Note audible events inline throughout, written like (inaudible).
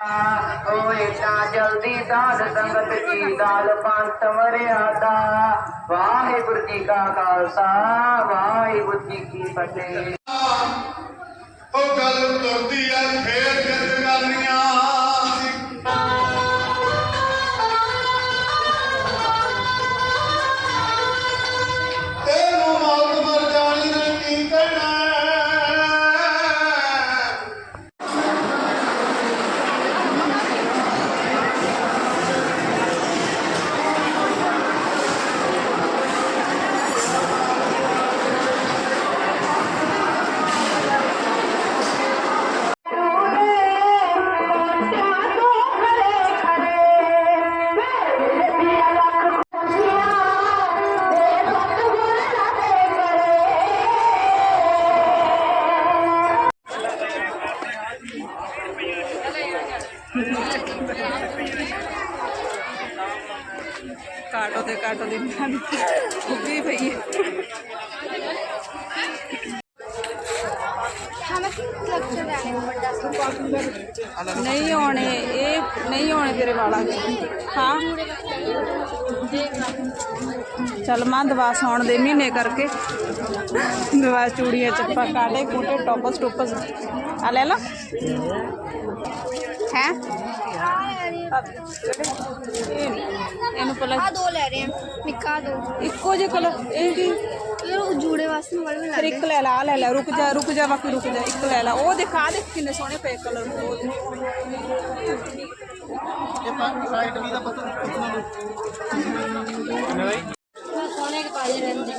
ਓਏ ਤਾਂ ਜਲਦੀ ਦਾਸ ਸੰਗਤ ਕੀ ਦਾਲ ਪੰਥ ਮਰਿਆਦਾ ਵਾਹਿਗੁਰੂ ਜੀ ਕਾ ਖਾਲਸਾ, ਵਾਹਿਗੁਰੂ ਜੀ ਕੀ ਫਤਿਹ। ਉਹ ਗੱਲ ਤੁਰਦੀ ਐ ਫੇਰ ਜਿੰਦ ਕਰਨੀਆਂ। ਨਹੀਂ ਆਉਣੇ ਇਹ ਨਹੀਂ ਆਉਣੇ ਤੇਰੇ ਵਾਲਾਂ 'ਚ ਹਾਂ ਚੱਲ ਮਾਂ ਦਵਾ ਸੌਣ ਦੇ ਮਹੀਨੇ ਕਰਕੇ ਦਵਾ ਚੂੜੀਆਂ ਚੱਪਾ ਕਾਟੇ ਕੂਟੇ ਟੋਪਸ ਟੋਪਸ ਆ ਲੈ ਲਾ ਹੈ ਇਹਨੂੰ ਪਹਿਲਾਂ ਆ ਦੋ ਲੈ ਰਹੇ ਆ ਨਿੱਕਾ ਦੋ ਇੱਕੋ ਜਿਹੇ ਕਲਰ ਇਹ ਕੀ ਇਹ ਉਹ ਜੂੜੇ ਵਾਸਤੇ ਵਾਲੇ ਵੀ ਫਿਰ ਇੱਕ ਲੈ ਲਾ ਆਹ ਲੈ ਲੈ ਰੁਕ ਜਾ ਰੁਕ ਜਾ ਬਾਕੀ ਰੁਕ ਜਾ ਇੱਕ ਲੈ ਲਾ। ਉਹ ਦਿਖਾ ਦੇ ਕਿੰਨੇ ਸੋਹਣੇ ਪਏ ਕਲਰ ਉਹ ਦੇਖ। ਸੋਨੇ ਕੇ ਪਾਜੇ ਰਹਿੰਦੇ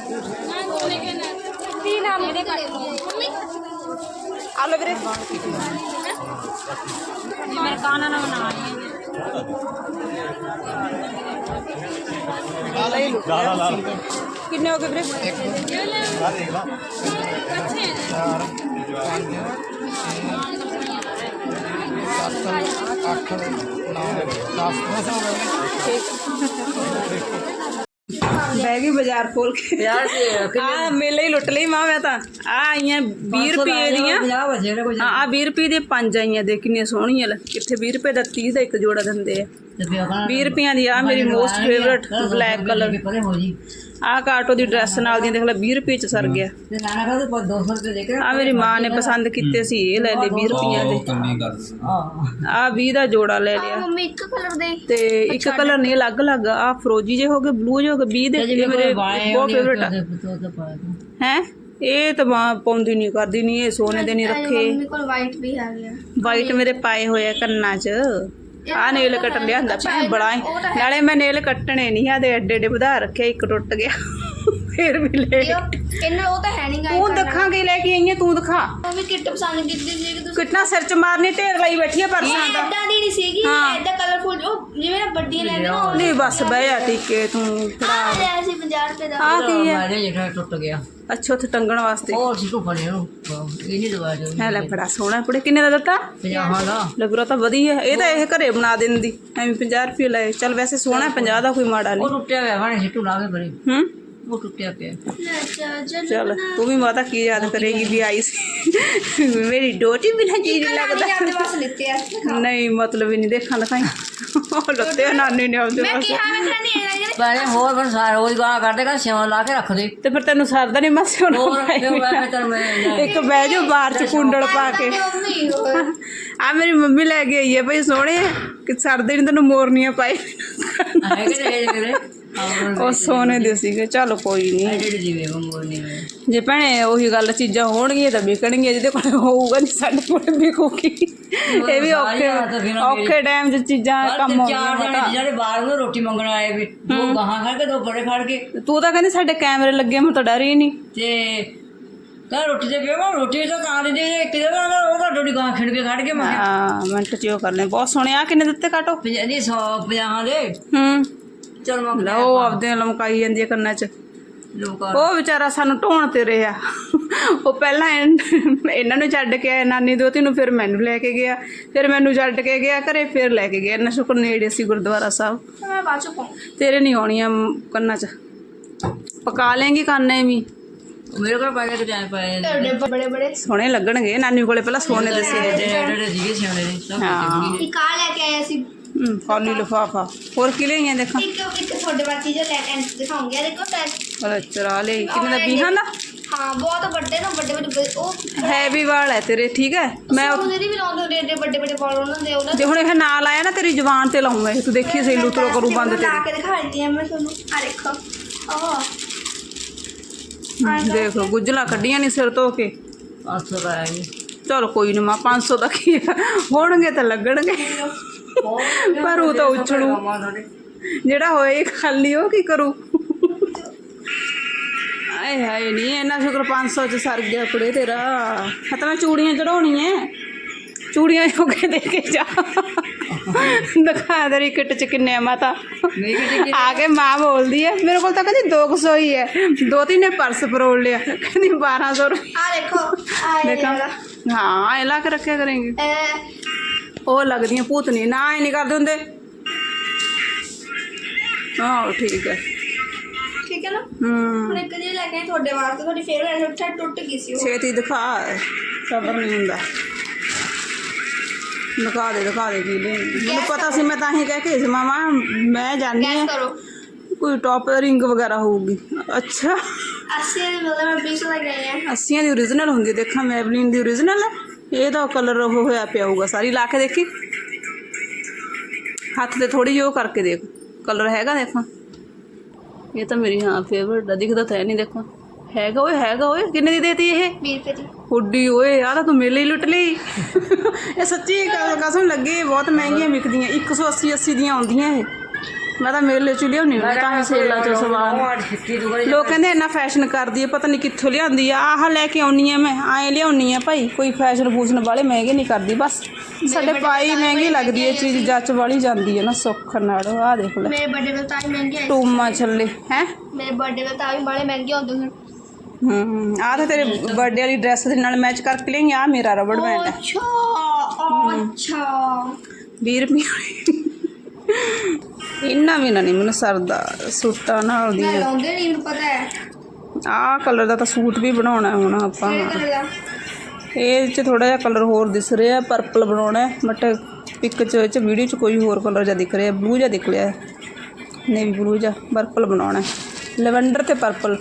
ਨਾ ਸੋਨੇ ਕੇ ਨਾ। ਕੀ ਨਾਮ ਇਹਦੇ ਕੱਟ ਮੰਮੀ? ਆ ਲੈ ਵੀਰੇ। ਮੇਰੇ ਕਾਨਾ ਨਾ ਬਣਾ ਲੈ ਲਓ। ਕਿੰਨੇ ਹੋ ਗਏ ਵੀਰੇ? ਬਹਿ ਗਈ ਬਾਜ਼ਾਰ ਖੋਲ ਕੇ। ਆ ਮੇਲੇ ਹੀ ਲੁੱਟ ਲਈ ਮਾਂ ਮੈਂ ਤਾਂ। ਆ ਆਈਆਂ 20 ਰੁਪਏ ਦੀਆਂ। ਹਾਂ ਆ 20 ਰੁਪਏ ਦੇ ਪੰਜ ਆਈਆਂ ਦੇ ਕਿੰਨੀਆਂ ਸੋਹਣੀਆਂ ਲੈ। ਕਿੱਥੇ 20 ਰੁਪਏ ਦਾ 30 ਦਾ ਇੱਕ ਜੋੜਾ ਦਿੰਦੇ ਆ। 20 ਰੁਪਈਆਂ ਦੀ ਆ ਮੇਰੀ ਮੋਸਟ ਫੇਵਰਟ ਬਲੈਕ ਕਲਰ ਆ ਕਾਟੋ ਦੀ ਡਰੈਸ ਨਾਲ ਦੀ ਦੇਖ ਲੈ 20 ਰੁਪਏ ਚ ਸਰ ਗਿਆ। ਆ ਮੇਰੀ ਮਾਂ ਨੇ ਪਸੰਦ ਕੀਤੇ ਸੀ ਇਹ ਲੈ ਲਏ 20 ਰੁਪਈਆਂ ਦੇ। ਆ 20 ਦਾ ਜੋੜਾ ਲੈ ਲਿਆ। ਮੰਮੀ ਇੱਕ ਕਲਰ ਦੇ। ਤੇ ਇੱਕ ਕਲਰ ਨਹੀਂ ਅਲੱਗ-ਅਲੱਗ। ਆ ਫਰੋਜੀ ਜੇ ਹੋ ਗਏ ਬਲੂ ਜੇ ਹੋ ਗਏ 20 ਦੇ ਇਹ ਮੇਰੇ ਬਹੁਤ ਫੇਵਰਟ ਆ। ਹੈ? ਇਹ ਤਾਂ ਮਾਂ ਪਾਉਂਦੀ ਨਹੀਂ ਕਰਦੀ ਨਹੀਂ ਇਹ ਸੋਨੇ ਦੇ ਨਹੀਂ ਰੱਖੇ। ਮੰਮੀ ਕੋਲ ਵਾਈਟ ਵੀ ਆ। ਗਿਆ ਵਾਈਟ ਮੇਰੇ ਪਾਏ ਹੋਏ ਆ ਕੰਨਾਂ 'ਚ। ਆ ਨੇਲ ਕੱਟ ਲਿਆਂਦਾ ਭੈਣ ਬੜਾ ਈ। ਨਾਲੇ ਮੈਂ ਨੇਲ ਕੱਟਣੇ ਨਹੀਂ ਆ ਦੇ ਐਡੇ ਐਡੇ ਵਧਾ ਰੱਖਿਆ ਇੱਕ ਟੁੱਟ ਗਿਆ। ਫੇਰ ਵੀ ਲੈ ਇਹਨਾਂ ਉਹ ਤਾਂ ਹੈ ਨਹੀਂ ਗਾ ਤੂੰ ਦਿਖਾਂਗੇ ਲੈ ਕੇ ਆਈਆਂ ਤੂੰ ਦਿਖਾ। ਮੰਮੀ ਕਿੱਟ ਪਸੰਦ ਕੀਤੀ ਸੀ ਕਿ ਤੁਸੀਂ ਕਿੰਨਾ ਸਿਰ 'ਚ ਮਾਰਨੀ ਢੇਰ ਲਾਈ ਬੈਠੀ ਆ ਪਰਸਾਂ ਦਾ ਐਦਾਂ ਦੀ ਨਹੀਂ ਸੀਗੀ ਹਾਂ। ਐਦਾਂ ਕਲਰਫੁਲ ਉਹ ਜਿਵੇਂ ਨਾ ਵੱਡੀਆਂ ਲੈ ਨਾ ਉਹ ਨਹੀਂ ਬਸ ਬਹਿ ਜਾ ਟਿੱਕੇ ਤੂੰ ਆ ਲਿਆ ਸੀ 50 ਰੁਪਏ ਦਾ। ਆ ਕੀ ਹੈ? ਮਾਰੇ ਜਿਹੜਾ ਟੁੱਟ ਗਿਆ। ਅੱਛਾ ਉੱਥੇ ਟੰਗਣ ਵਾਸਤੇ। ਹੋਰ ਸੀ ਕੋ ਫੜੇ ਨੂੰ ਇਹ ਨਹੀਂ ਦਵਾ ਜੋ ਹੈ ਲੈ ਬੜਾ ਸੋਹਣਾ ਕੁੜੇ ਕਿੰਨੇ ਦਾ ਦਿੱਤਾ? ਪੰਜਾਹਾਂ ਦਾ ਲੱਗਰਾ ਤਾਂ ਵਧੀਆ ਇਹ ਤਾਂ ਇਹ ਘਰੇ ਬਣਾ ਦਿੰਦੀ। ਐਵੇਂ 50 ਰੁਪਏ ਲਏ ਚੱਲ ਵੈਸੇ ਸੋਹਣਾ 50 ਦਾ ਕੋਈ ਮਾੜਾ ਉਹ ਨਹੀਂ ਟੁੱਟਿਆ ਹੋਇਆ ਵਾਣੇ ਸਿੱਟੂ ਲਾ ਕੇ ਬਰੇ ਹੂੰ? ਉਹ ਟੁੱਟਿਆ ਪਿਆ। ਲੈ ਚਾਰਜਰ ਚੱਲ ਤੂੰ ਵੀ ਮਾਤਾ ਕੀ ਯਾਦ ਕਰੇਗੀ ਵੀ ਆਈ ਸੀ। ਮੇਰੀ ਡੋਟੀ ਵੀ ਨਾ ਚੀਜ਼ ਲੱਗਦੇ। ਲੱਗਦਾ ਬਸ ਲਿੱਤੇ ਆ ਨਹੀਂ ਮਤਲਬ ਹੀ ਨਹੀਂ ਦੇਖਣ ਦਿਖਾਈ ਉਹ ਲੱਤੇ ਨਾਨੀ ਨੇ ਆਉਂਦੇ ਮੈਂ ਬਸ ਕਿਹਾ ਮੈਂ ਕਹਿੰਦੀ ਇਹਨਾਂ ਨੇ ਬਾਰੇ ਹੋਰ ਫਿਰ ਸਾਰਾ ਰੋਜ਼ ਗਾਣਾ ਕਰਦੇ ਕਹਿੰਦਾ ਸਿਵਾ ਲਾ ਕੇ ਰੱਖ ਦੇ ਤੇ ਫਿਰ ਤੈਨੂੰ ਸਰਦਾ ਨਹੀਂ ਮਾਸੇ ਹੁਣ ਹੋਰ ਕਿਉਂ ਮੈਂ ਤੈਨੂੰ ਮੈਂ ਇੱਕ ਬਹਿ ਜਾ ਬਾਹਰ ਚ ਕੁੰਡਲ ਪਾ ਕੇ। ਆ ਮੇਰੀ ਮੰਮੀ ਲੈ ਕੇ ਆਈ ਹੈ ਭਈ ਸੋਹਣੇ। ਕਿ ਸਰਦੇ ਨਹੀਂ ਤੈਨੂੰ ਮੋਰਨੀਆਂ ਪਾਈ। ਆਏ ਕਿ ਉਹ ਸੋਨੇ ਦੇ ਸੀਗੇ। ਚੱਲ ਕੋਈ ਨਹੀਂ ਜੀਵੇ ਜੇ ਭੈਣੇ ਉਹੀ ਗੱਲ ਚੀਜ਼ਾਂ ਹੋਣਗੀਆਂ ਤਾਂ ਵਿਕਣਗੀਆਂ ਜਿਹਦੇ ਕੋਲ ਹੋਊਗਾ ਨਹੀਂ ਸਾਡੇ ਕੋਲ ਵਿਕੂਗੀ। ਇਹ ਵੀ ਔਖੇ ਔਖੇ ਟਾਈਮ 'ਚ ਚੀਜ਼ਾਂ ਕੰਮ ਆਉਂਦੀਆਂ ਜਿਹੜੇ ਬਾਹਰ ਨੂੰ ਰੋਟੀ ਮੰਗਣ ਆਏ ਵੀ ਦੋ ਗਾਹਾਂ ਖੜ ਕੇ ਦੋ ਬੜੇ ਖੜ ਕੇ। ਤੂੰ ਤਾਂ ਕਹਿੰਦੀ ਸਾਡੇ ਕੈਮਰੇ ਲੱਗੇ ਮੈਂ ਤਾਂ ਡਰ ਹੀ ਨਹੀਂ ਤੇ ਕਹ ਰੋਟੀ ਦੇ ਪਿਓ ਰੋਟੀ ਤਾਂ ਤਾਂ ਦੇ ਦੇ ਇੱਕ ਦੇ ਉਹ ਤਾਂ ਰੋਟੀ ਗਾਂ ਖਿੰਡ ਕੇ ਖੜ ਕੇ ਮੈਂ ਹਾਂ ਮਿੰਟ 'ਚ ਉਹ ਕਰਨੇ ਬਹੁਤ ਸੋਹਣੇ ਆ ਕਿੰਨੇ ਦਿੱਤੇ ਕਾਟੋ? ਨਹੀਂ 100 ਪੰਜਾਹਾਂ ਦੇ। ਹੂੰ। ਚਲ ਮੈਂ ਲਓ ਆਪਦੇ ਲਮਕਾਈ ਜਾਂਦੀ ਹੈ ਕੰਨਾਂ 'ਚ। ਲੋਕ ਉਹ ਵਿਚਾਰਾ ਸਾਨੂੰ ਢੋਣ ਤੇ ਰਿਹਾ। ਉਹ ਪਹਿਲਾਂ ਇਨ- ਇਹਨਾਂ ਨੂੰ ਛੱਡ ਕੇ ਆਇਆ ਨਾਨੀ ਦੋਤੀ ਨੂੰ ਫਿਰ ਮੈਨੂੰ ਲੈ ਕੇ ਗਿਆ। ਫਿਰ ਮੈਨੂੰ ਛੱਡ ਕੇ ਗਿਆ ਘਰੇ ਫਿਰ ਲੈ ਕੇ ਗਿਆ। ਇੰਨਾ ਸ਼ੁਕਰ ਨੇੜੇ ਸੀ ਗੁਰਦੁਆਰਾ ਸਾਹਿਬ। ਮੈਂ ਬਾਅਦ ਚ ਪਾਉਂ। ਤੇਰੇ ਨਹੀਂ ਆਉਣੀਆਂ ਕੰਨਾਂ 'ਚ। ਪਕਾ ਲੇਂਗੀ ਕੰਨੇ ਵੀ ਮੇਰੇ ਕੋਲ ਪਾਇਆ ਕਿ ਟਾਈਮ ਪਾਇਆ ਤੁਹਾਡੇ ਬੜੇ ਬੜੇ। ਸੋਹਣੇ ਲੱਗਣਗੇ। ਨਾਨੀ ਕੋਲੇ ਪਹਿਲਾਂ ਸੋਨੇ ਦੇ ਸੀ। ਜਿਹੜੇ ਜਿਹੜੇ ਸੀਗੇ ਸਿਆਣੇ ਸਭ ਹਾਂ। ਇੱਕ ਆ ਲੈ ਕੇ ਆਇਆ ਸੀ। ਹਮ, ਖਾਲੀ ਲਿਫਾਫਾ। ਹੋਰ ਕੀ ਲਈਆਂ ਦੇਖਾਂ? ਇੱਕ ਇੱਕ ਤੁਹਾਡੇ ਵਾਸਤੇ ਚੀਜ਼ ਲੈ ਕੇ ਦਿਖਾਉਂਗੀ ਆ ਦੇਖੋ ਸੈਟ ਅਰੇ ਚਰਾ ਲਈ ਕਿੰਨੇ ਦਾ 20 ਦਾ? ਹਾਂ ਬਹੁਤ ਵੱਡੇ ਨਾ ਵੱਡੇ ਵੱਡੇ ਉਹ ਹੈਵੀ ਵਾਲ ਹੈ ਤੇਰੇ ਠੀਕ ਹੈ? ਮੈਂ ਉਹ ਜਿਹੜੀ ਵੀ ਲਾਉਂਦੇ ਹੁੰਦੇ ਏਡੇ ਵੱਡੇ ਵੱਡੇ ਵਾਲ ਉਹਨਾਂ ਦੇ ਉਹਨਾਂ ਜੇ ਹੁਣ ਇਹ ਨਾਲ ਆਇਆ ਨਾ ਤੇਰੀ ਜ਼ੁਬਾਨ ਤੇ ਲਾਉਂਗਾ ਇਹ ਤੂੰ ਦੇਖੀ ਸਹੀ ਲੁਤਰੋ ਕਰੂ ਬੰਦ ਲਾ ਤੇਰੀ। ਕੇ ਆ ਮੈਂ ਤੁਹਾਨੂੰ। ਆ ਦੇਖੋ। ਆਹ। ਦੇਖੋ ਗੁੱਜਲਾ ਕੱਢੀਆਂ ਨਹੀਂ ਸਿਰ ਧੋ ਕੇ। 500 ਦਾ ਆਇਆ ਜੀ। ਚਲ ਕੋਈ ਨਹੀਂ ਮਾ 500 ਦਾ ਕੀ ਆ, ਹੋਣਗੇ ਤਾਂ ਲੱਗਣਗੇ। ਪਰ ਉਹ ਤਾਂ ਉਛੜੂ ਜਿਹੜਾ ਹੋਏ ਖਾਲੀ ਉਹ ਕੀ ਕਰੂ? ਆਏ ਹਾਏ ਨਹੀਂ ਇਹਨਾਂ ਸ਼ੁਕਰ 500 ਚ ਸਰ ਗਿਆ ਕੁੜੇ ਤੇਰਾ। ਹਾਂ ਤਾਂ ਮੈਂ ਚੂੜੀਆਂ ਚੜਾਉਣੀਆਂ ਚੂੜੀਆਂ ਹੋ ਕੇ ਦੇ ਕੇ ਜਾ। ਦਿਖਾ ਤੇਰੀ ਕਿੱਟ ਚ ਕਿੰਨੇ ਆ ਮਾਤਾ। ਆ ਕੇ ਮਾਂ ਬੋਲਦੀ ਹੈ ਮੇਰੇ ਕੋਲ ਤਾਂ ਕਹਿੰਦੀ 200 ਹੀ ਹੈ। ਦੋ ਤਿੰਨ ਨੇ ਪਰਸ ਫਰੋਲ ਲਿਆ। ਕਹਿੰਦੀ 1200 ਰੁਪਏ। ਆ ਦੇਖੋ ਆ ਦੇਖਾਂ। ਹਾਂ ਇਹ ਲਾ ਕੇ ਰੱਖਿਆ ਕਰੇਂਗੇ। ਉਹ ਲੱਗਦੀਆਂ ਭੂਤਨੀ ਨਾ ਇਹ ਨਹੀਂ ਕਰਦੇ ਹੁੰਦੇ। ਹਾਂ ਠੀਕ ਹੈ ਠੀਕ ਹੈ ਨਾ? ਹੂੰ। ਹੁਣ ਇੱਕ ਜੀ ਲੈ ਕੇ ਆਈ ਤੁਹਾਡੇ ਵਾਸਤੇ ਤੁਹਾਡੀ ਫੇਵਰੇਟ ਛੱਟ ਟੁੱਟ ਗਈ ਸੀ ਉਹ। ਛੇਤੀ ਦਿਖਾ ਸਬਰ ਨਹੀਂ ਹੁੰਦਾ। ਦਿਖਾ ਦੇ ਦਿਖਾ ਦੇ ਕੀ ਲੈ ਮੈਨੂੰ ਪਤਾ ਸੀ ਮੈਂ ਤਾਂ ਹੀ ਕਹਿ ਕੇ ਸੀ ਮਾਮਾ ਮੈਂ ਜਾਣੀ ਗੈਸ ਹੈ ਕਰੋ। ਕੋਈ ਟੌਪ ਰਿੰਗ ਵਗੈਰਾ ਹੋਊਗੀ। ਅੱਛਾ। 80 ਦੇ ਬਦਲੇ ਮੈਂ 20 ਲੈ ਕੇ ਆਈ ਹਾਂ 80 ਦੀ ਓਰੀਜਨਲ ਹੁੰਦੀ ਹੈ, ਦੇਖਾਂ ਮੈਬਲਿਨ ਦੀ ਓਰੀਜਨਲ ਹੈ ਇਹਦਾ ਕਲਰ ਉਹ ਹੋਇਆ ਪਿਆ ਹੋਊਗਾ ਸਾਰੀ ਲਾ ਕੇ ਦੇਖੀ ਹੱਥ ਤੇ ਥੋੜੀ ਜਿਹੀ ਉਹ ਕਰਕੇ ਦੇਖ ਕਲਰ ਹੈਗਾ ਦੇਖਾਂ ਇਹ ਤਾਂ ਮੇਰੀ ਹਾਂ ਫੇਵਰਟ ਆ ਦਿਖਦਾ ਤਾਂ ਹੈ ਨਹੀਂ ਦੇਖਾਂ ਹੈਗਾ ਓਏ ਹੈਗਾ ਓਏ ਕਿੰਨੇ ਦੀ ਦੇਤੀ ਇਹ 20 ਰੁਪਏ ਦੀ ਹੁੱਡੀ ਓਏ ਆ ਤਾਂ ਤੂੰ ਮੇਲੇ ਹੀ ਲੁੱਟ ਲਈ ਇਹ ਸੱਚੀ ਕ- ਕਸਮ ਲੱਗੀ ਬਹੁਤ ਮਹਿੰਗੀਆਂ ਵਿਕਦੀਆਂ 180 80 ਦੀਆਂ ਆਉਂਦੀਆਂ ਇਹ ਮੈਂ ਤਾਂ ਮੇਲੇ ਚ ਲਿਆਉਣੀ ਹੁੰਦੀ ਤਾਂ ਹੀ ਸੇਲਾਂ ਚ ਦੁਗਰੇ ਲੋਕ ਕਹਿੰਦੇ ਇੰਨਾ ਫੈਸ਼ਨ ਕਰਦੀ ਹੈ ਪਤਾ ਨਹੀਂ ਕਿੱਥੋਂ ਲਿਆਂਦੀ ਆ। ਆਹ ਲੈ ਕੇ ਆਉਣੀ ਆ ਮੈਂ ਐਂ ਲਿਆਉਣੀ ਆ ਭਾਈ। ਕੋਈ ਫੈਸ਼ਨ ਫੂਸ਼ਨ ਵਾਲੇ ਮਹਿੰਗੇ ਨਹੀਂ ਕਰਦੀ ਬਸ। ਸਾਡੇ ਪਾਈ ਮਹਿੰਗੀ ਲੱਗਦੀ ਹੈ ਚੀਜ਼ ਜੱਚ ਵਾਲੀ ਜਾਂਦੀ ਹੈ ਨਾ ਸੁੱਖ ਨਾਲ। ਆਹ ਦੇਖ ਲੈ। ਮੇਰੇ ਬਰਥਡੇ ਵਿੱਚ ਤਾਂ ਹੀ ਮਹਿੰਗੇ ਆਏ ਟੂਮਾ ਛੱਲੇ ਹੈ? ਮੇਰੇ ਬਰਥਡੇ ਵਿੱਚ ਤਾਂ ਵੀ ਬੜੇ ਮਹਿੰਗੇ ਹੁੰਦੇ ਹਨ ਹੂੰ ਆਹ ਤਾਂ ਤੇਰੇ ਬਰਥਡੇ ਵਾਲੀ ਡਰੈਸ ਦੇ ਨਾਲ ਮੈਚ ਕਰਕੇ ਲਈ ਆ ਮੇਰਾ ਰਬੜ ਬੈਂਡ ਹੈ ਅੱਛਾ ਅੱਛਾ। 20 ਰੁਪਏ ਇੰਨਾ ਵੀ ਨਾ ਨਹੀਂ ਮੈਨੂੰ ਸਰਦਾ ਸੂਟਾਂ ਨਾਲ ਦੀ ਮੈਂ ਲਾਉਂਦੇ ਨਹੀਂ ਮੈਨੂੰ ਪਤਾ ਹੈ। ਆਹ ਕਲਰ ਦਾ ਤਾਂ ਸੂਟ ਵੀ ਬਣਾਉਣਾ ਹੁਣ ਆਪਾਂ। ਇਹ ਚ ਥੋੜਾ ਜਿਹਾ ਕਲਰ ਹੋਰ ਦਿਸ ਰਿਹਾ ਪਰਪਲ ਬਣਾਉਣਾ ਬਟ ਪਿਕ ਚ ਚ ਵੀਡੀਓ ਚ ਕੋਈ ਹੋਰ ਕਲਰ ਜਿਹਾ ਦਿਖ ਰਿਹਾ ਬਲੂ ਜਿਹਾ ਦਿਖ ਰਿਹਾ ਨੇਵੀ ਬਲੂ ਜਿਹਾ ਪਰਪਲ ਬਣਾਉਣਾ ਲੈਵੈਂਡਰ ਤੇ ਪਰਪਲ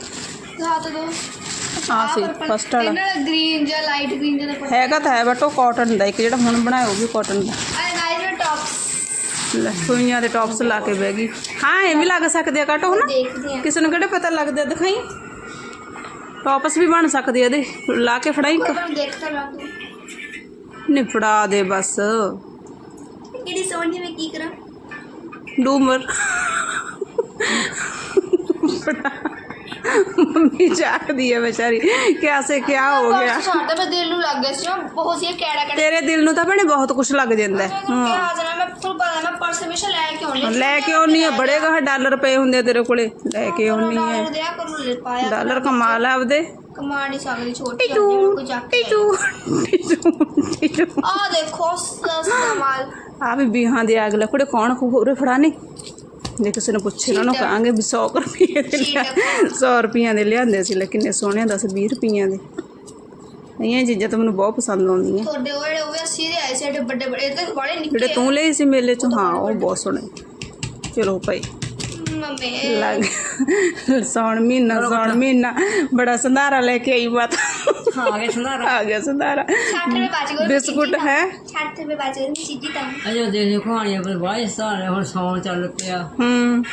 ਦੋ। ਹਾਂ ਸੀ ਫਸਟ ਵਾਲਾ। ਇਹਨਾਂ ਦਾ ਗ੍ਰੀਨ ਜਾਂ ਲਾਈਟ ਗ੍ਰੀਨ ਜਾਂ ਪਤਾ ਹੈਗਾ ਤਾਂ ਹੈ ਬਟ ਉਹ ਕਾਟਨ ਦਾ ਇੱਕ ਜਿਹੜਾ ਹੁਣ ਬਣਾਇਆ ਉਹ ਵੀ ਕਾਟਨ ਦਾ। ਆਏ ਗਾਇਸ ਮੈਂ ਟੌਪਸ ਲੈ ਦੇ ਟੌਪਸ ਲਾ ਕੇ ਬਹਿ ਗਈ। ਹਾਂ ਇਹ ਵੀ ਲੱਗ ਸਕਦੇ ਆ ਕੱਟ ਹਨਾ ਕਿਸੇ ਨੂੰ ਕਿਹੜੇ ਪਤਾ ਲੱਗਦਾ ਦਿਖਾਈ? ਟੌਪਸ ਵੀ ਬਣ ਸਕਦੇ ਆ ਇਹਦੇ ਲਾ ਕੇ ਫੜਾਈ ਦੇਖ ਤਾਂ ਲਾ ਤੂੰ। ਨਹੀਂ ਦੇ ਬਸ। ਕਿਹੜੀ ਸੋਹਣੀ ਮੈਂ ਕੀ ਕਰਾਂ? ਡੂਮਰ। (laughs) ਮੰਮੀ ਜਾਗਦੀ ਹੈ ਵਿਚਾਰੀ। ਕਿਆਸੇ ਕਿਆ ਹੋ ਗਿਆ? ਛੱਡ ਮੈਂ ਦਿਲ ਨੂੰ ਲੱਗ ਗਿਆ ਸੀ। ਉਹ ਸੀ ਕੈੜਾ ਕੈੜਾ ਤੇਰੇ ਦਿਲ ਨੂੰ ਤਾਂ ਭੈਣੇ ਬਹੁਤ ਕੁਝ ਲੱਗ ਜਾਂਦਾ ਹੈ। ਹਾਂ। ਮੈਂ ਤੁਹਾਨੂੰ ਪਤਾ ਮੈਂ ਪਰਸ ਹਮੇਸ਼ਾ ਲੈ ਕੇ ਆਉਣੀ ਲੈ ਕੇ ਆਉਣੀ ਹੈ ਬੜੇ ਕਹਾ ਡਾਲਰ ਪਏ ਹੁੰਦੇ ਆ ਤੇਰੇ ਕੋਲੇ। ਲੈ ਕੇ ਆਉਣੀ ਹੈ। ਆ ਡਾਲਰ ਕਮਾ ਲੈ ਆਪਦੇ। ਕਮਾ ਨਹੀਂ ਸਕਦੀ ਛੋਟੀ ਆ ਕੋਈ ਜਾ ਆ ਦੇਖੋ ਸਮਾਲ ਆ ਵੀ ਬਿਹਾਂ ਦੇ ਅਗਲੇ ਕੁੜੇ ਕੌਣ ਖੂਰੇ ਫੜਾਣੇ ਜੇ ਕਿਸੇ ਨੂੰ ਪੁੱਛੇ ਨਾ ਉਹਨੂੰ ਕਹਾਂਗੇ ਵੀ 100 ਰੁਪਏ ਦੇ ਲਿਆ 100 ਰੁਪਈਆਂ ਦੇ ਲਿਆਂਦੇ ਸੀ ਲੈ ਕਿੰਨੇ ਸੋਹਣੇ 10 20 ਰੁਪਈਆਂ ਦੇ। ਇਹ ਚੀਜ਼ਾਂ ਤਾਂ ਮੈਨੂੰ ਬਹੁਤ ਪਸੰਦ ਆਉਂਦੀਆਂ। ਤੁਹਾਡੇ ਉਹ ਜਿਹੜੇ ਉਹ ਵੀ 80 ਦੇ ਆਏ ਸੀ ਏਡੇ ਵੱਡੇ ਵੱਡੇ ਇਹ ਤਾਂ ਬੜੇ ਨਿੱਕੇ ਜਿਹੜੇ ਤੂੰ ਲਏ ਸੀ ਮੇਲੇ ਚੋਂ ਹਾਂ ਉਹ ਬਹੁਤ ਸੋਹਣੇ। ਚਲੋ ਭਾਈ। ਮੰਮੀ। ਲੱਗ ਸੌਣ ਮਹੀਨਾ ਸੌਣ ਮਹੀਨਾ। ਬੜਾ ਸੰਧਾਰਾ ਲੈ ਕੇ ਆਈ ਮਾਤਾ। ਆ ਗਿਆ ਸੰਧਾਰਾ। ਆ ਗਿਆ ਸੰਧਾਰਾ। 60 ਰੁਪਏ ਬਚ ਗਏ ਬਿਸਕੁਟ ਹੈ? 60 ਰੁਪਏ ਬਚ ਗਏ ਚੀਜ਼ੀ ਤਾਂ। ਅਜੇ ਦੇ ਦੇ ਕਹਾਣੀਆਂ ਪਰ ਬਾਹਰ ਸੰਧਾਰਾ ਹੁਣ ਸੌਣ ਚੱਲ ਪਿਆ। ਹੂੰ।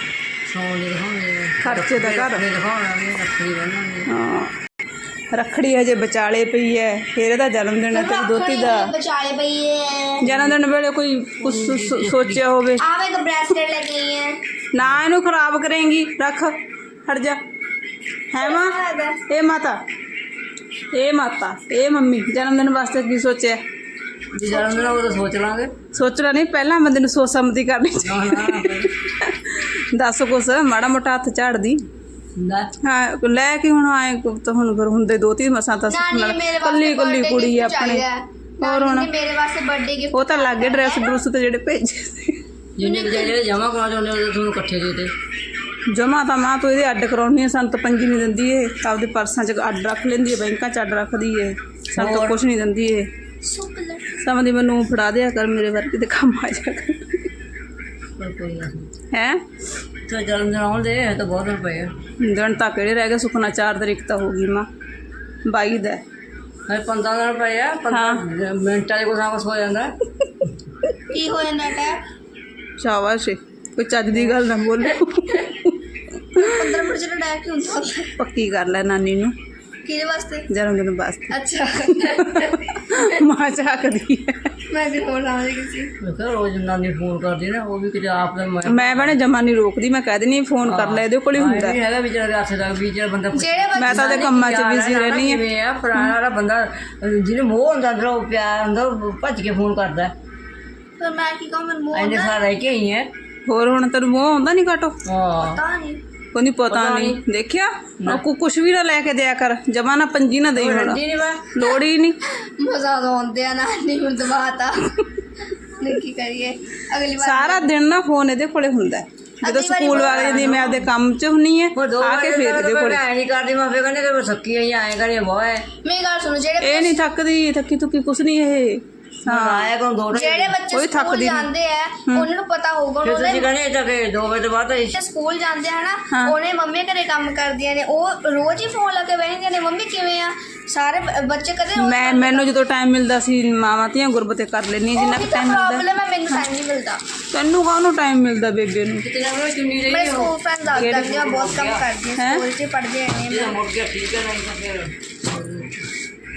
ਸੌਣ ਦੇ ਦਿਖਾਉਣੇ ਖਰਚੇ ਦਾ ਘਰ। ਦੇ ਦਿਖਾਉਣਾ ਵੀ ਰੱਖੜੀ ਬੰਨਾਂਗੇ ਹਾਂ। ਰੱਖੜੀ ਹਜੇ ਵਿਚਾਲੇ ਪਈ ਹੈ ਫਿਰ ਇਹਦਾ ਜਨਮ ਦਿਨ ਹੈ ਤੇਰੀ ਦੋਤੀ ਦਾ। ਪਈ ਹੈ ਜਨਮ ਦਿਨ ਵੇਲੇ ਕੋਈ ਕੁਛ ਸੋ- ਸੋਚਿਆ ਹੋਵੇ। ਆ ਮੈਂ ਇੱਕ ਬ੍ਰੈਸਲੇਟ ਲੈ ਕੇ ਆਈ ਹੈ ਨਾ ਇਹਨੂੰ ਖਰਾਬ ਕਰੇਂਗੀ ਰੱਖ ਹਟ ਜਾ ਹੈ ਮਾਂ ਇਹ ਮਾਤਾ ਇਹ ਮਾਤਾ ਇਹ ਮੰਮੀ ਜਨਮ ਦਿਨ ਵਾਸਤੇ ਕੀ ਸੋਚਿਆ ਜੇ ਜਨਮ ਦਿਨ ਉਹ ਤਾਂ ਸੋਚ ਲਾਂਗੇ ਸੋਚਣਾ ਨਹੀਂ ਪਹਿਲਾਂ ਬੰਦੇ ਨੂੰ ਸੋਚ ਸਮਝੀ ਕਰਨੀ ਨਾ ਨਾ ਚਾਹੀਦੀ ਦੱਸ ਕੁਛ ਮਾੜਾ ਮੋਟਾ ਹੱਥ ਝਾੜਦੀ ਨਾ ਹਾਂ ਲੈ ਕੇ ਹੁਣ ਆਏ ਤਾਂ ਹੁਣ ਫਿਰ ਹੁੰਦੇ ਦੋ ਤਿੰਨ ਮਸਾਂ ਤਾਂ ਸੁੱਖ ਨਾਨੀ ਨਾਲ ਨੇ ਮੇਰੇ ਕੱਲੀ ਵਾਸਤੇ ਕੱਲੀ birthday ਕੁੜੀ ਆ gift ਆਪਣੇ ਚਾਹੀਦਾ ਹੈ। ਹੋਰ ਹੁਣ ਨਾਨੀ ਨੇ ਮੇਰੇ ਵਾਸਤੇ ਬਰਥਡੇ ਗਿਫਟ ਉਹ ਤਾਂ ਲੱਗੇ ਡਰੈਸ ਡਰੂਸ ਤੇ ਜਿਹੜੇ ਭੇਜੇ ਸੀ ਜਿੰਨੇ ਵੀ ਜਿਹੜੇ ਜਮਾ ਕਰਾ ਚਾਹੁੰਦੇ ਉਹ ਤੁਹਾਨੂੰ ਇਕੱਠੇ ਦੇ ਦੇ। ਜਮਾ ਤਾਂ ਮਾਂ ਤੋਂ ਇਹਦੇ ਅੱਡ ਕਰਾਉਣੀ ਆ ਸਾਨੂੰ ਤਾਂ ਪੰਜੀ ਨਹੀਂ ਦਿੰਦੀ ਇਹ। ਆਪਦੇ ਪਰਸਾਂ 'ਚ ਅੱਡ ਰੱਖ ਲੈਂਦੀ ਹੈ ਬੈਂਕਾਂ 'ਚ ਅੱਡ ਰੱਖਦੀ ਹੈ ਸਾਨੂੰ ਤਾਂ ਕੁਝ ਨਹੀਂ ਦਿੰਦੀ ਇਹ ਸਮਝਦੀ ਮੈਨੂੰ ਫੜਾ ਦਿਆ ਕਰ ਮੇਰੇ ਵਰਗੇ ਦੇ ਕੰਮ ਆ ਜਾ ਕਰ। ਹੈ? ਤੇ ਜਨਮ ਦਿਨ ਆਉਣ ਦੇ ਇਹ ਤਾਂ ਬਹੁਤ ਦਿਨ ਪਏ ਆ। ਦਿਨ ਤਾਂ ਕਿਹੜੇ ਰਹਿ ਗਏ ਸੁਖਨਾ 4 ਤਰੀਕ ਤਾਂ ਹੋ ਗਈ ਮਾਂ। 22 ਦਾ। ਹੈ। ਹਰ 15 ਦਿਨ ਪਏ ਆ 15 ਮਿੰਟਾਂ ਦੇ ਨਾ ਕੁਛ ਹੋ ਜਾਂਦਾ। ਕੀ ਹੋ ਜਾਂਦਾ ਟੈਕ ਸ਼ਾਬਾਸ਼ ਏ। ਕੋਈ ਚੱਜ ਦੀ ਗੱਲ ਨਾ ਬੋਲੋ। 15 ਮਿੰਟ ਚ ਟੈਕ ਕਿਉਂ ਹੁੰਦਾ। ਪੱਕੀ ਕਰ ਲੈ ਨਾਨੀ ਨੂੰ। ਕਿਹਦੇ ਵਾਸਤੇ? ਜਨਮ ਦਿਨ ਵਾਸਤੇ। ਅੱਛਾ। ਮਾਂ ਚਾਕਦੀ ਹੈ ਮੈਂ ਵੀ ਹੋਰ ਆਵਾਂਗੀ ਕਿਸੇ ਮੈਂ ਕਿਹਾ ਰੋਜ਼ ਨਾਨੀ ਫੋਨ ਕਰਦੀ ਨਾ ਉਹ ਵੀ ਕਿਤੇ ਆਪ ਦਾ ਮੈਂ ਮੈਂ ਭੈਣੇ ਜਮਾ ਨਹੀਂ ਰੋਕਦੀ ਮੈਂ ਕਹਿ ਦਿੰਦੀ ਫੋਨ ਕਰ ਲੈ ਇਹਦੇ ਕੋਲ ਹੀ ਹੁੰਦਾ। ਨਹੀਂ ਹੈਗਾ ਵਿਚਾਰੇ ਦੇ ਹੱਥ ਦਾ ਵੀ ਜਿਹੜਾ ਬੰਦਾ ਪੁੱਛ- ਜਿਹੜੇ ਬੱਚੇ ਮੈਂ ਤਾਂ ਉਹਦੇ ਕੰਮਾਂ 'ਚ ਬਿਜ਼ੀ ਰਹਿਣੀ ਹੈ। ਆ ਪੁਰਾਣਾ ਵਾਲਾ ਬੰਦਾ ਅਹ ਜਿਹਨੇ ਮੋਹ ਹੁੰਦਾ ਅੰਦਰੋਂ ਪਿਆਰ ਹੁੰਦਾ ਉਹ ਭੱਜ ਕੇ ਫੋਨ ਕਰਦਾ। ਫਿਰ ਮੈਂ ਕੀ ਕਹਾਂ ਮੈਨੂੰ ਮੋਹ ਐਨੇ ਸਾਲ ਰਹਿ ਕੇ ਆਈ ਹੈ ਹੋਰ ਹੁਣ ਤੈਨੂੰ ਮੋਹ ਆਉਂਦਾ ਨਹੀਂ ਕਾਟੋ ਹਾਂ ਪਤਾ ਨਹੀਂ ਕੋਈ ਪਤਾ ਨਹੀਂ ਦੇਖਿਆ? ਉਹ ਕੋ ਕੁਛ ਵੀ ਨਾ ਲੈ ਕੇ ਦਿਆ ਕਰ। ਜਮਾ ਨਾ ਪੰਜੀ ਨਾ ਦੇਈ ਹੁਣ। ਰੰਦੀ ਨਹੀਂ ਮੈਂ। ਲੋੜ ਹੀ ਨਹੀਂ ਮਜ਼ਾ ਤਾਂ ਆਉਂਦੇ ਆ ਨਾ ਨਹੀਂ ਹੁਣ ਦਬਾਤਾ ਨਹੀਂ ਕੀ ਕਰੀਏ? ਅਗਲੀ ਵਾਰ ਸਾਰਾ ਦਿਨ ਨਾ ਫੋਨ ਇਹਦੇ ਕੋਲੇ ਹੁੰਦਾ। ਹੈ। ਜਦੋਂ ਅਗਲੀ ਵਾਰੀ ਸਕੂਲ ਵਾਲੇ ਦੀ ਮੈਂ ਆਪਦੇ ਕੰਮ 'ਚ ਹੁੰਨੀ ਹੈ ਉਹ ਦੋ ਆ ਕੇ ਫੇਰ ਇਹਦੇ ਕੋਲੇ। ਮੈਂ ਨਹੀਂ ਕਰਦੀ ਮੈਂ ਫੇਰ ਕਹਿੰਦੇ ਕਿ ਮੈਂ ਸੱਕੀ ਆਈ ਆਏ ਕਰੇ ਬਹੁਤ ਹੈ ਮੇਰੀ ਗੱਲ ਸੁਣੋ ਜਿਹੜੇ ਇਹ ਨਹੀਂ ਥੱਕਦੀ ਥੱਕੀ ਤੁੱਕੀ ਕੁਛ ਨਹੀਂ ਇਹ। ਹਾਂ ਆਇਆ ਕੋਣ ਦੋ ਜਿਹੜੇ ਬੱਚੇ ਕੋਈ ਸਕੂਲ ਥੱਕਦੀ ਨਹੀਂ। ਜਾਂਦੇ ਆ ਉਹਨਾਂ ਨੂੰ ਪਤਾ ਹੋਊਗਾ ਫਿਰ ਉਹਨੇ ਤੁਸੀਂ ਕਹਿੰਦੇ ਇਹ ਤਾਂ ਕਿ ਦੋ ਵਜੇ ਤੋਂ ਬਾਅਦ ਤਾਂ ਬੱਚੇ ਸਕੂਲ ਜਾਂਦੇ ਆ ਨਾ। ਉਹਨੇ ਮੰਮੀ ਘਰੇ ਕੰਮ ਕਰਦੀਆਂ ਨੇ ਉਹ ਰੋਜ਼ ਹੀ ਫੋਨ ਲਾ ਕੇ ਬਹਿੰਦੀਆਂ ਨੇ ਮੰਮੀ ਕਿਵੇਂ ਆ? ਸਾਰੇ ਬ- ਬੱਚੇ ਕਦੇ ਰੋਜ਼ ਮੈਂ ਮੈਨੂੰ ਜਦੋਂ ਟਾਈਮ ਮਿਲਦਾ ਸੀ ਮਾਵਾਂ ਧੀਆਂ ਗੁਰਬਤੇ ਕਰ ਲੈਣੀ ਜਿੰਨਾ ਕੁ ਟਾਈਮ ਮਿਲਦਾ। ਪ੍ਰੋਬਲਮ ਹੈ ਮੈਨੂੰ ਟਾਈਮ ਨਹੀਂ ਮਿਲਦਾ। ਤੈਨੂੰ ਕਾਹਨੂੰ ਟਾਈਮ ਮਿਲਦਾ ਬੇਬੇ ਨੂੰ? ਕਿਤੇ ਨਾ ਮੈਂ ਚੁੰਨੀ ਰਹੀ ਮੇਰੇ ਸਕੂਲ ਫਰੈਂਡ ਦੱਸ ਦਿੰਦੇ ਆ ਬਹੁਤ ਕੰਮ ਕਰਦੀਆਂ ਹੈਂ? ਸਕੂਲ 'ਚ ਪੜ੍ਹਦੇ ਰਹਿੰਦੇ ਜੇ ਆ ਮੁੜ ਗਿਆ ਠੀਕ ਹੈ ਨਹੀਂ ਤਾਂ ਫਿਰ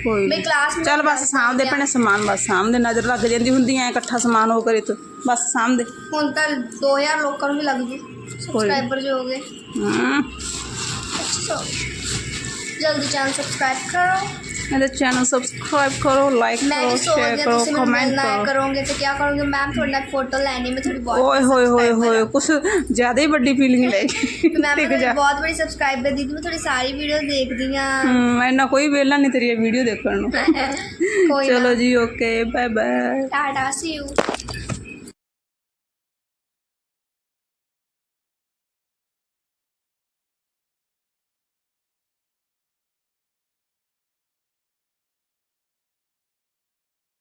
ਕੋਈ ਮੇਰੀ ਕਲਾਸ ਚੱਲ ਬਸ ਸਾਹਮਣੇ ਭੈਣੇ ਸਮਾਨ ਬਸ ਸਾਹਮਣੇ ਨਜ਼ਰ ਲੱਗ ਜਾਂਦੀ ਹੁੰਦੀ ਐ ਇਕੱਠਾ ਸਮਾਨ ਹੋ ਕਰੇ ਤੂੰ। ਬਸ ਸਾਹਮਣੇ ਹੁਣ ਤਾਂ 2000 ਲੋਕਾਂ ਨੂੰ ਵੀ ਲੱਗ ਜੂ। ਸਬਸਕ੍ਰਾਈਬਰ ਜੋ ਹੋ। ਗਏ ਸੋ ਜਲਦੀ ਚੈਨਲ ਸਬਸਕ੍ਰਾਈਬ ਕਰੋ। मेरे चैनल सब्सक्राइब करो लाइक ਮੈਂ करो ਵੀ ਸੋਚਦੀ शेयर ਹਾਂ करो ਤੁਸੀਂ ਮੈਨੂੰ कमेंट ਮਿਲਣਾ करो ਕਰੋਗੇ ਤੇ ਕੀ ਕਰੋਗੇ ਮੈਮ ਤੁਹਾਡੇ ਨਾਲ ਫੋਟੋ ਲੈਣੀ ਮੈਂ ਤੁਹਾਡੀ ਬਹੁਤ ਓਏ ਹੋਏ ਹੋਏ ਹੋਏ ਕੁਛ ਜ਼ਿਆਦਾ ਹੀ ਵੱਡੀ ਫੀਲਿੰਗ ਲੈ ਗਈ ਮੈਂ ਟਿਕ ਜਾ ਬਹੁਤ ਬੜੀ ਸਬਸਕ੍ਰਾਈਬਰ ਦੀਦੀ ਮੈਂ ਤੁਹਾਡੀ ਸਾਰੀ ਵੀਡੀਓ ਦੇਖਦੀ ਆ ਹਮ ਇੰਨਾ ਕੋਈ ਵੇਲਾ ਨਹੀਂ ਤੇਰੀ ਵੀਡੀਓ ਦੇਖਣ ਨੂੰ ਕੋਈ ਚਲੋ ਜੀ okay bye bye tata see you